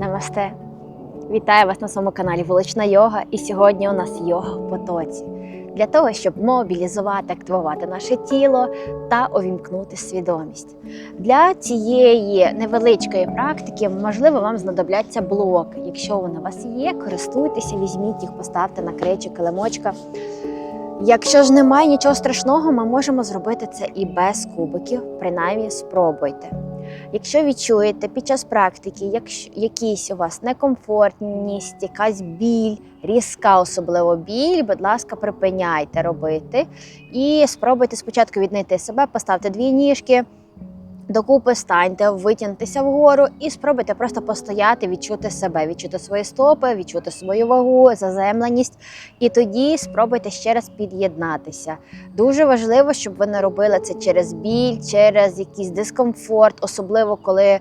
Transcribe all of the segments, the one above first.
Намасте! Вітаю вас на своєму каналі Вулична Йога. І сьогодні у нас йога в потоці для того, щоб мобілізувати, активувати наше тіло та увімкнути свідомість. Для цієї невеличкої практики, можливо, вам знадобляться блоки. Якщо вони у вас є, користуйтеся, візьміть їх, поставте на кречі, килимочка. Якщо ж немає нічого страшного, ми можемо зробити це і без кубиків, принаймні спробуйте. Якщо відчуєте під час практики якщо, якісь у вас некомфортність, якась біль, різка, особливо біль, будь ласка, припиняйте робити і спробуйте спочатку віднайти себе, поставте дві ніжки. Докупи станьте, витягнутися вгору і спробуйте просто постояти, відчути себе, відчути свої стопи, відчути свою вагу, заземленість. І тоді спробуйте ще раз під'єднатися. Дуже важливо, щоб ви не робили це через біль, через якийсь дискомфорт, особливо коли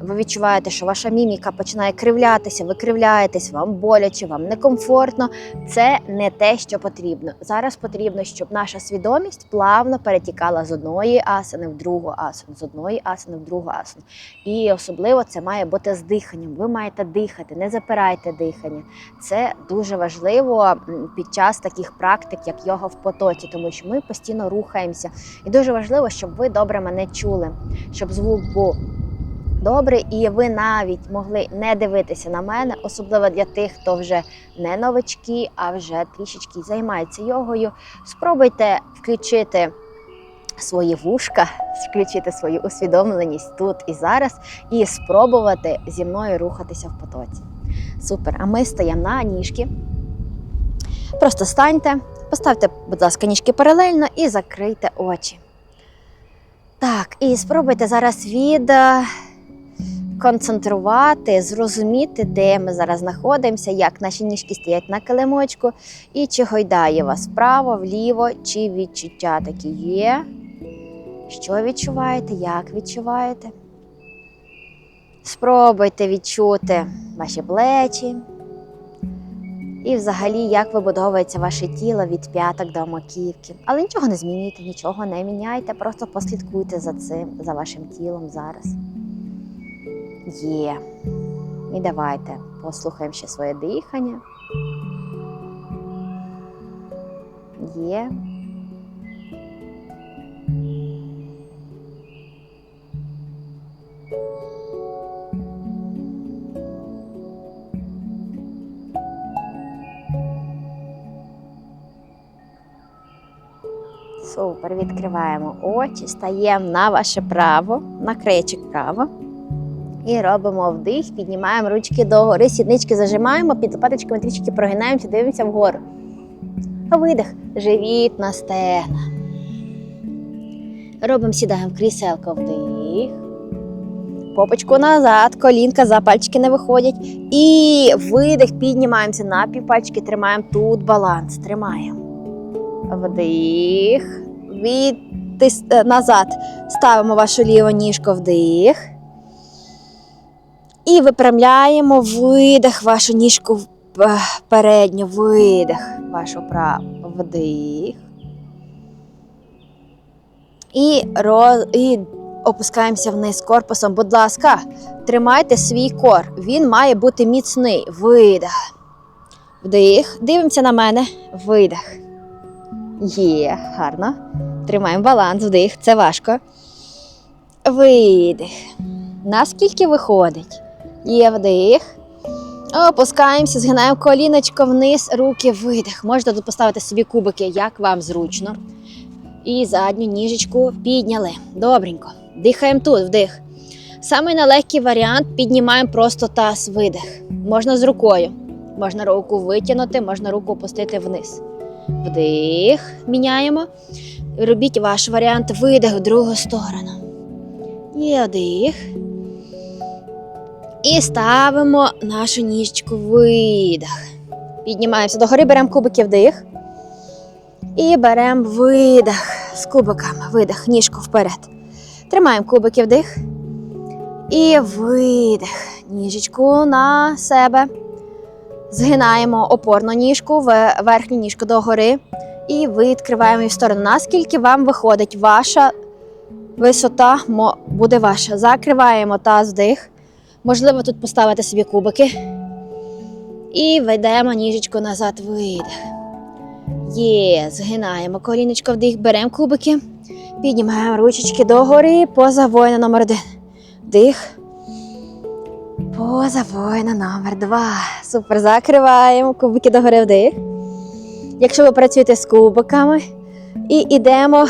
ви відчуваєте, що ваша міміка починає кривлятися, ви кривляєтесь, вам боляче, вам некомфортно. Це не те, що потрібно. Зараз потрібно, щоб наша свідомість плавно перетікала з одної асани в другу асану, з одної асани в другу асану. І особливо це має бути з диханням. Ви маєте дихати, не запирайте дихання. Це дуже важливо під час таких практик, як йога в потоці, тому що ми постійно рухаємося. І дуже важливо, щоб ви добре мене чули, щоб звук був. Добре, і ви навіть могли не дивитися на мене, особливо для тих, хто вже не новички, а вже трішечки займається йогою. Спробуйте включити свої вушка, включити свою усвідомленість тут і зараз, і спробувати зі мною рухатися в потоці. Супер. А ми стаємо на ніжки. Просто станьте, поставте, будь ласка, ніжки паралельно і закрийте очі. Так, і спробуйте зараз від е, концентрувати, зрозуміти, де ми зараз знаходимося, як наші ніжки стоять на килимочку, і чи гойдає вас вправо, вліво, чи відчуття такі є. Що відчуваєте, як відчуваєте? Спробуйте відчути ваші плечі. І взагалі, як вибудовується ваше тіло від п'яток до маківки. Але нічого не змінюйте, нічого не міняйте, просто послідкуйте за цим, за вашим тілом зараз. Є. І давайте послухаємо ще своє дихання. Є. Супер, відкриваємо очі, стаємо на ваше право, на кречик право. І робимо вдих, піднімаємо ручки догори, сіднички зажимаємо, під лопаточками трішки прогинаємося, дивимося вгору. Видих, живіт на стегна. Робимо сідаємо в кріселко вдих. Попочку назад, колінка за пальчики не виходять. І видих, піднімаємося на півпальчики, тримаємо тут баланс. Тримаємо. Вдих. Відтис... е, назад. Ставимо вашу ліву ніжку вдих. І випрямляємо видих, вашу ніжку в- передню, видих, вашу праву, вдих. І, роз... і опускаємося вниз корпусом. Будь ласка, тримайте свій кор. Він має бути міцний. Видих. Вдих. Дивимося на мене. Видих. Є, гарно. Тримаємо баланс, вдих, це важко. Видих. Наскільки виходить? Є вдих. Опускаємося, згинаємо коліночко вниз, руки, видих. Можете тут поставити собі кубики, як вам зручно. І задню ніжечку підняли. Добренько. Дихаємо тут, вдих. Самий нелегкий варіант піднімаємо просто таз, видих. Можна з рукою. Можна руку витягнути, можна руку опустити вниз. Вдих, міняємо. Робіть ваш варіант видих в другу сторону. І вдих. І ставимо нашу ніжечку видих. Піднімаємося догори, беремо кубики вдих. І беремо видих з кубиками. Видих, ніжку вперед. Тримаємо кубики вдих. І видих. Ніжечку на себе. Згинаємо опорну ніжку, в- верхню ніжку догори. І відкриваємо її в сторону. Наскільки вам виходить ваша висота буде ваша. Закриваємо таз вдих. Можливо, тут поставити собі кубики. І ведемо ніжечку назад видих. Є, згинаємо коліночко вдих, беремо кубики, піднімаємо ручечки догори, поза воїна номер один. Вдих. Поза воїна номер два. Супер. Закриваємо кубики догори вдих. Якщо ви працюєте з кубиками, і йдемо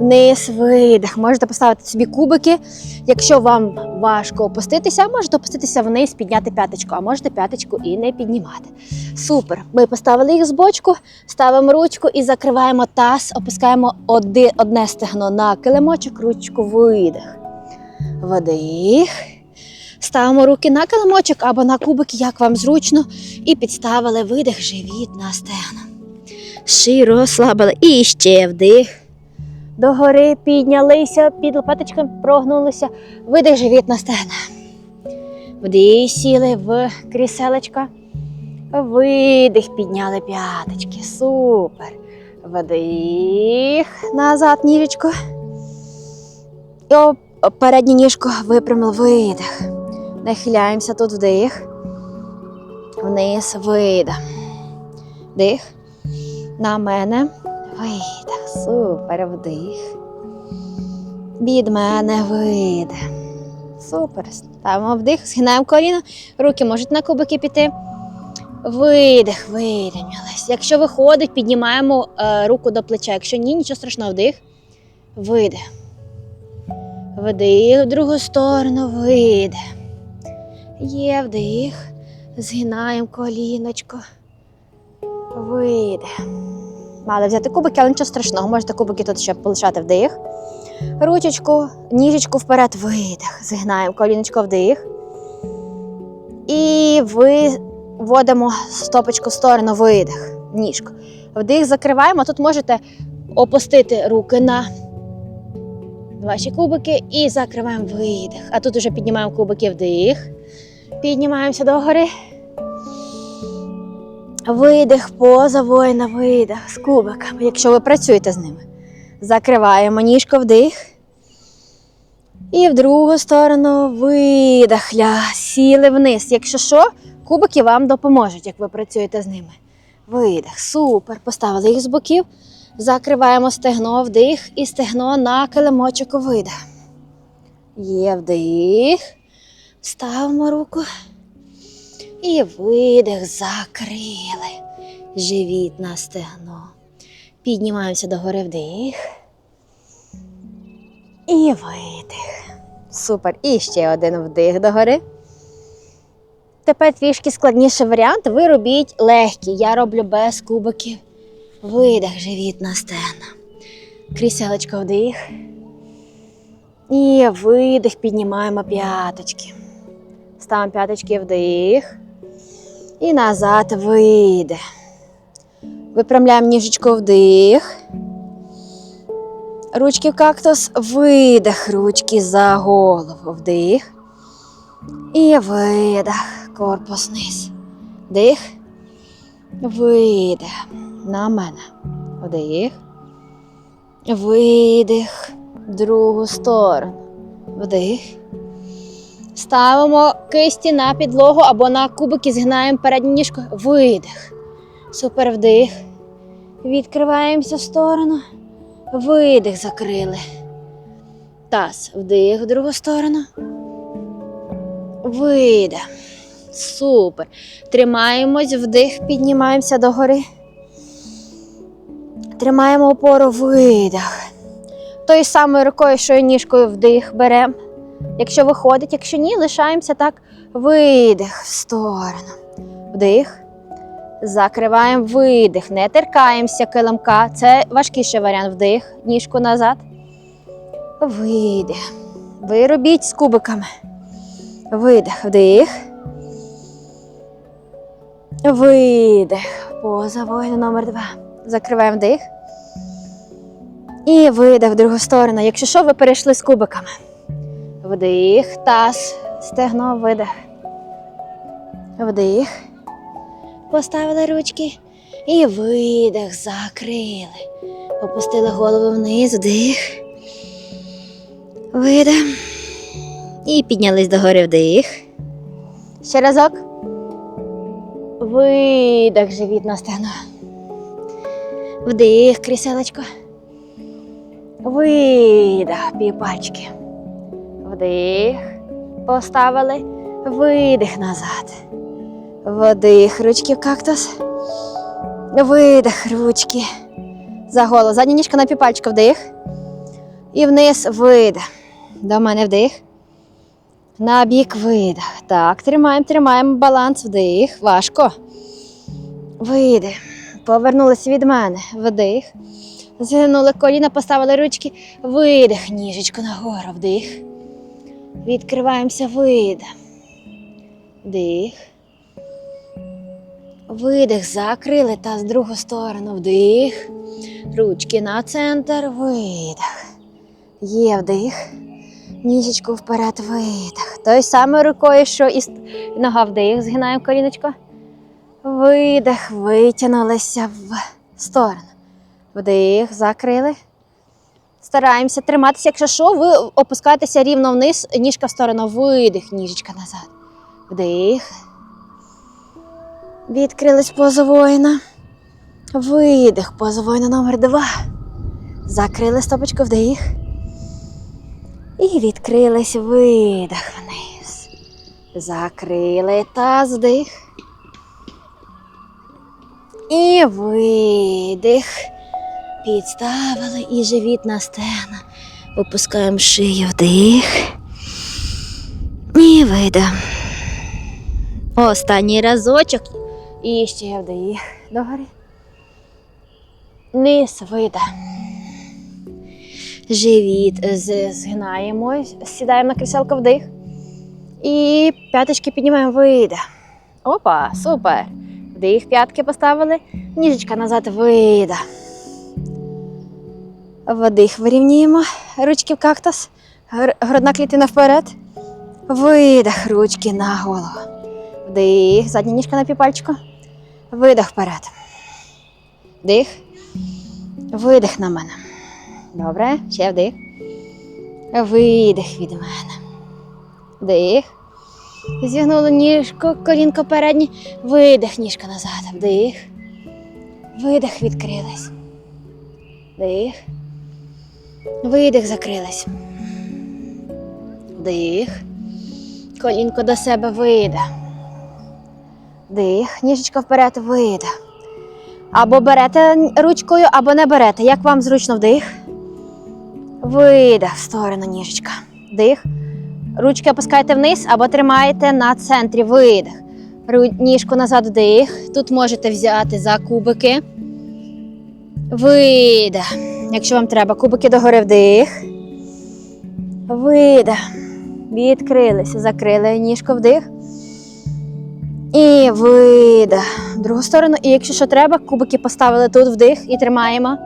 вниз, видих. Можете поставити собі кубики. Якщо вам важко опуститися, можете опуститися вниз, підняти п'яточку, а можете п'яточку і не піднімати. Супер. Ми поставили їх з бочку, ставимо ручку і закриваємо таз, опускаємо одне стегно на килимочок, ручку видих. Вдих. Ставимо руки на килимочок або на кубики, як вам зручно, і підставили видих, живіт на стегна. Широ розслабили. І ще вдих. Догори піднялися, під лопаточками прогнулися. Видих живіт на стегна. Вдих сіли в кріселечко. Видих, підняли п'яточки. Супер. Вдих. Назад ніжечко. І передню ніжку випрямили. Видих. Нахиляємося тут вдих. Вниз видих. Вдих. На мене. Видих. Супер. Вдих. Від мене видих. Супер. Ставимо вдих, згинаємо коліно. Руки можуть на кубики піти. Видих, вирівнялись. Якщо виходить, піднімаємо е, руку до плеча. Якщо ні, нічого страшного, вдих. Видих. Вдих в другу сторону, видих. Є вдих. Згинаємо коліночко. Видих. Мали взяти кубики, але нічого страшного. Можете кубики тут ще полишати вдих. Ручечку, ніжечку вперед, видих. Згинаємо коліночко вдих. І виводимо стопочку в сторону, видих. Ніжку. Вдих закриваємо. Тут можете опустити руки на ваші кубики і закриваємо видих. А тут вже піднімаємо кубики вдих. Піднімаємося догори. Видих, поза воїна, видих з кубиками, якщо ви працюєте з ними. Закриваємо ніжко вдих. І в другу сторону видих. Ля, сіли вниз. Якщо що, кубики вам допоможуть, як ви працюєте з ними. Видих. Супер. Поставили їх з боків. Закриваємо стегно, вдих і стегно на килимочок видих. Є вдих. Ставимо руку. І видих, закрили. Живіт на стегно. Піднімаємося догори вдих. І видих. Супер. І ще один вдих догори. Тепер трішки складніший варіант. Ви робіть легкий. Я роблю без кубиків. Видих, живіт на стегна. Кріселечко вдих. І видих, піднімаємо п'яточки. Ставимо п'яточки вдих. І назад видих. Випрямляємо ніжечку вдих. Ручки в кактус, видих, ручки за голову, вдих. І видих, корпус вниз. Вдих. Видих. На мене. Вдих. Видих. В другу сторону. Вдих. Ставимо кисті на підлогу або на кубики, згинаємо передню ніжку. Видих. Супер вдих. Відкриваємося в сторону. Видих закрили. Таз. Вдих в другу сторону. Видих. Супер. Тримаємось, вдих, піднімаємося догори. Тримаємо опору, видих. Тою самою рукою, що і ніжкою вдих беремо. Якщо виходить, якщо ні, лишаємося так. Видих в сторону. Вдих. Закриваємо видих. Не теркаємося килимка. Це важкіший варіант. Вдих. Ніжку назад. Видих. Ви робіть з кубиками. Видих. Вдих. Видих. Поза воїна номер два. Закриваємо вдих. І видих в другу сторону. Якщо що, ви перейшли з кубиками. Вдих, таз, стегно, видих. Вдих. Поставили ручки. І видих, закрили. Опустили голову вниз, вдих. Видих. І піднялись догори вдих. Ще разок. Видих, живіт на стегно. Вдих, кріселечко. Видих, півпачки. Вдих. Поставили. Видих назад. Вдих, ручки в кактус. Видих, ручки. За голову. Задня ніжка на півпальчика вдих. І вниз видих. До мене вдих. На бік видих. Так, тримаємо, тримаємо баланс, вдих. Важко. Видих. Повернулися від мене. Вдих. Згинули коліна, поставили ручки. Видих. Ніжечку нагору. Вдих. Відкриваємося. Видих. Вдих. Видих. Закрили та з другу сторону. Вдих. Ручки на центр. Видих. Є вдих. Ніжечку вперед, видих. Той самою рукою, що і нога вдих, згинаємо коліночко. Видих, витягнулися в сторону. Вдих, закрили. Стараємося триматися. Якщо що, ви опускаєтеся рівно вниз, ніжка в сторону, видих, ніжечка назад. Вдих. Відкрились позу воїна. Видих, позу воїна номер два. Закрили стопочку вдих. І відкрились видих вниз. Закрили таз вдих. І видих. Підставили і живіт на стегна. Опускаємо шию вдих. І видих. Останній разочок. І ще вдих. Догори. Низ видих. Живіт згинаємо, сідаємо на кріселко вдих. І п'яточки піднімаємо видих. Опа, супер. Вдих, п'ятки поставили. Ніжечка назад видих. Вдих вирівнюємо. Ручки в кактус. Гр- Грудна клітина вперед. Видих, ручки на голову. Вдих, задня ніжка на півпальчику. Видих вперед. Вдих. Видих на мене. Добре, ще вдих. Видих від мене. Вдих. Зігнули ніжку, колінко переднє. Видих, ніжка назад. Вдих. Видих, відкрились. Вдих. Видих, закрились. Вдих. Колінко до себе видих. Вдих. Ніжечка вперед, видих. Або берете ручкою, або не берете. Як вам зручно вдих? Видих в сторону ніжечка. Вдих. Ручки опускаєте вниз або тримаєте на центрі. Видих. Ніжку назад вдих. Тут можете взяти за кубики. Видих. Якщо вам треба, кубики догори вдих. Видих. Відкрилися, закрили ніжку вдих. І видих. В другу сторону. І якщо що треба, кубики поставили тут вдих і тримаємо.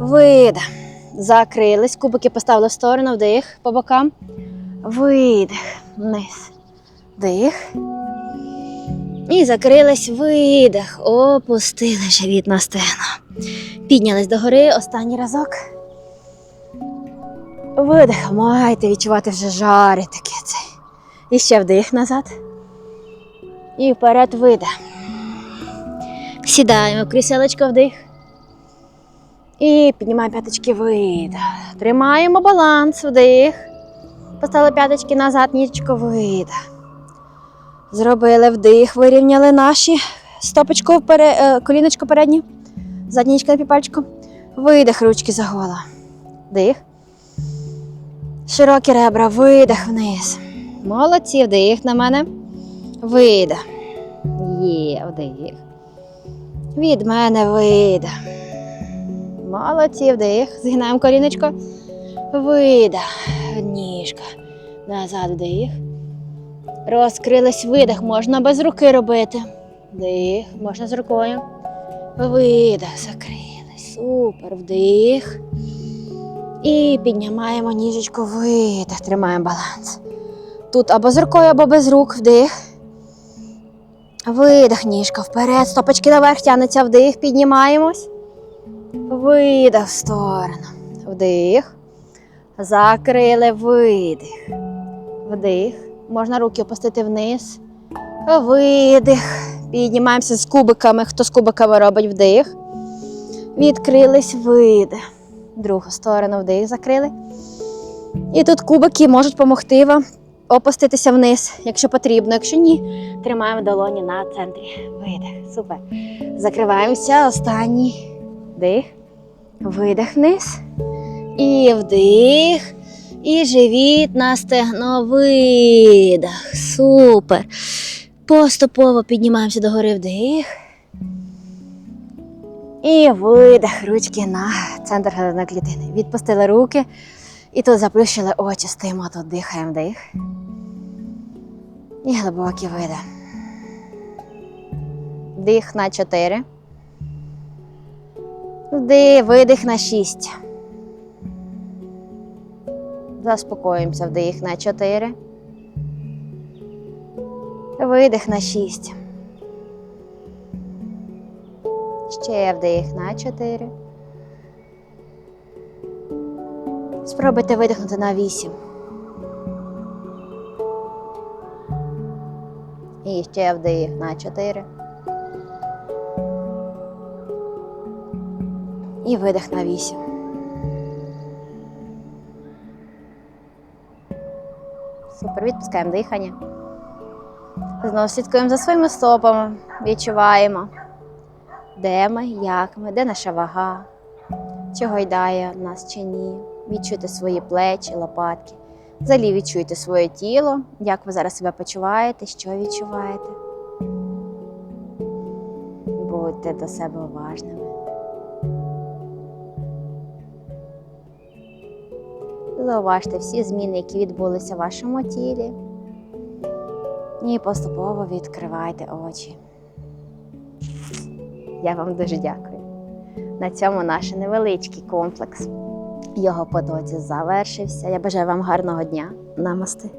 Видих. Закрились, кубики поставили в сторону, вдих по бокам. Видих. Вниз. Вдих. І закрились, видих. Опустили живіт на стегно. Піднялись догори останній разок. Видих. Маєте відчувати вже жари таке цей. І ще вдих назад. І вперед видих. Сідаємо в кріселечко вдих. І піднімаємо п'яточки видих. Тримаємо баланс, вдих. Поставили п'яточки назад, нічко видих. Зробили вдих, вирівняли наші стопочку е, коліночко переднє, задня нічка на піпальчику. Видих, ручки за голову. Вдих. Широкі ребра, видих вниз. Молодці, вдих на мене. Видих. Є, вдих. Від мене видих. Молодці, вдих. Згинаємо коліночко. Видих. Ніжка. Назад вдих. Розкрились видих. Можна без руки робити. Вдих. Можна з рукою. Видих. Закрились. Супер. Вдих. І піднімаємо ніжечку. Видих. Тримаємо баланс. Тут або з рукою, або без рук. Вдих. Видих, ніжка вперед. Стопочки наверх тягнеться. Вдих. Піднімаємось. Видих в сторону. Вдих. Закрили видих. Вдих. Можна руки опустити вниз. Видих. Піднімаємося з кубиками. Хто з кубиками робить вдих. Відкрились, видих. Другу сторону вдих закрили. І тут кубики можуть допомогти вам опуститися вниз, якщо потрібно. Якщо ні, тримаємо долоні на центрі. Видих. Супер. Закриваємося. Останній. Вдих. Видих вниз. І вдих. І живіт на стегно. Видих. Супер. Поступово піднімаємося догори вдих. І видих. Ручки на центр грудної клітини. Відпустили руки. І тут заплющили очі, стоїмо тут, дихаємо вдих. І глибокий видих. Вдих на 4. Вдих, видих на 6. Заспокоїмося. Вдих на 4. Видих на 6. Ще вдих на 4. Спробуйте видихнути на 8. І ще вдих на 4. І видих на 8. Супер, відпускаємо дихання. Знову слідкуємо за своїми стопами, відчуваємо, де ми, як ми, де наша вага, чи гойдає нас чи ні. Відчуйте свої плечі, лопатки. Взагалі відчуйте своє тіло, як ви зараз себе почуваєте, що відчуваєте. Будьте до себе уважними. Зауважте всі зміни, які відбулися в вашому тілі. І поступово відкривайте очі. Я вам дуже дякую. На цьому наш невеличкий комплекс його потоці завершився. Я бажаю вам гарного дня. Намасти.